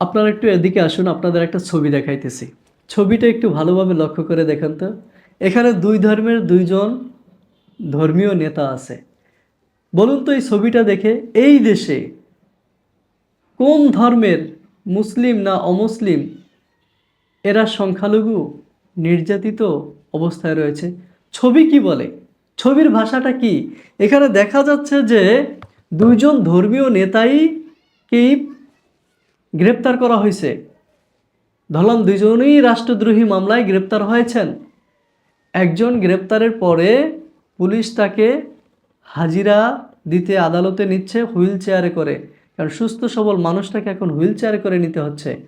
আপনারা একটু এদিকে আসুন, আপনাদের একটা ছবি দেখাইতেছি। ছবিটা একটু ভালোভাবে লক্ষ্য করে দেখেন তো। এখানে দুই ধর্মের দুইজন ধর্মীয় নেতা আছে। বলুন তো এই ছবিটা দেখে, এই দেশে কোন ধর্মের মুসলিম না অমুসলিম, এরা সংখ্যালঘু, নির্যাতিত অবস্থায় রয়েছে? ছবি কি বলে? ছবির ভাষাটা কি? এখানে দেখা যাচ্ছে যে দুইজন ধর্মীয় নেতাইকেই গ্রেপ্তার করা হয়েছে। ধরলাম দুইজনই রাষ্ট্রদ্রোহী মামলায় গ্রেপ্তার হয়েছেন। একজন গ্রেপ্তারের পরে পুলিশ তাকে হাজিরা দিতে আদালতে নিচ্ছে হুইল চেয়ারে করে। কারণ সুস্থ সবল মানুষটাকে এখন হুইল চেয়ারে করে নিতে হচ্ছে।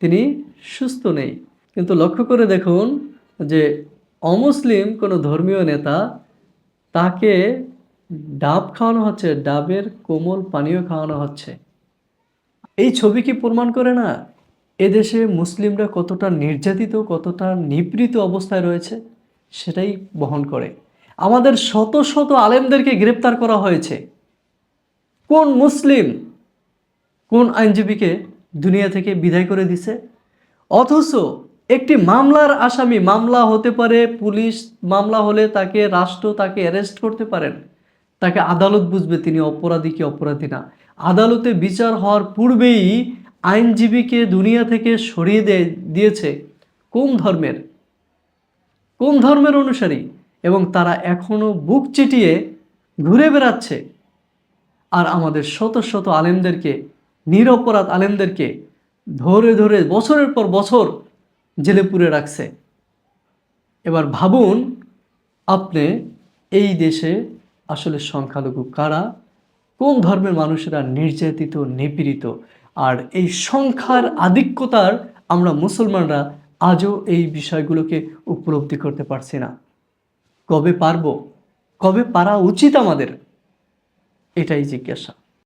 তিনি সুস্থ নেই। কিন্তু লক্ষ্য করে দেখুন যে অমুসলিম কোনো ধর্মীয় নেতা তাকে ডাব খাওয়ানো হচ্ছে, ডাবের কোমল পানীয় খাওয়ানো হচ্ছে। এই ছবি কি প্রমাণ করে না এদেশে মুসলিমরা কতটা নির্যাতিত, কতটা নিপীড়িত অবস্থায় রয়েছে? সেটাই বহন করে। আমাদের শত শত আলেমদেরকে গ্রেপ্তার করা হয়েছে। কোন মুসলিম কোন আইনজীবীকে দুনিয়া থেকে বিদায় করে দিছে? অথচ একটি মামলার আসামি, মামলা হতে পারে পুলিশ, মামলা হলে তাকে রাষ্ট্র, তাকে অ্যারেস্ট করতে পারেন। তাকে আদালত বুঝবে তিনি অপরাধী কি অপরাধী না। আদালতে বিচার হওয়ার পূর্বেই আইনজীবীকে দুনিয়া থেকে সরিয়ে দিয়েছে কোন ধর্মের? কোন ধর্মের অনুসারী? এবং তারা এখনও বুক চিটিয়ে ঘুরে বেড়াচ্ছে। আর আমাদের শত শত আলেমদেরকে, নিরপরাধ আলেমদেরকে ধরে ধরে বছরের পর বছর জেলে পুরে রাখছে। এবার ভাবুন, আপনি এই দেশে আসলে সংখ্যালঘু কারা? কোন ধর্মের মানুষেরা নির্যাতিত, নিপীড়িত? আর এই সংখ্যার আধিক্যতার আমরা মুসলমানরা আজও এই বিষয়গুলোকে উপলব্ধি করতে পারছি না। কবে পারব? কবে পারা উচিত আমাদের? এটাই জিজ্ঞাসা।